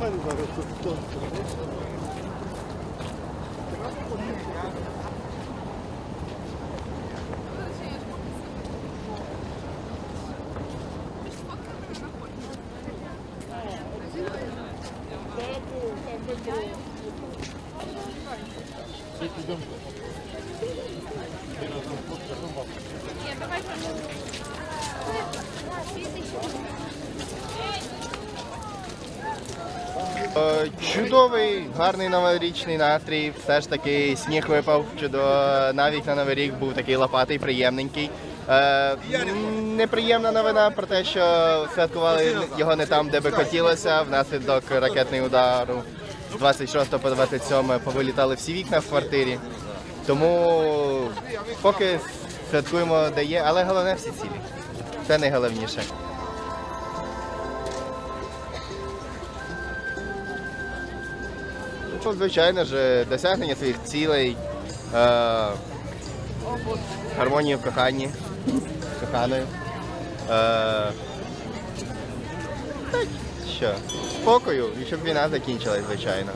мене зараз тут сонце. Е, Чудовий, гарний новорічний настрій. Все ж таки сніг випав. Чудово. Навіть на новий рік був такий лопатий, приємненький. Е, неприємна новина про те, що святкували його не там, де би хотілося. Внаслідок ракетного удару з 26 по 27 повилітали всі вікна в квартирі. Тому поки святкуємо де є, але головне всі цілі. Це найголовніше. Ну, звичайно ж, досягнення своїх цілей, е, гармонії в коханні, з коханою. Е, що, спокою, і щоб війна закінчилась, звичайно.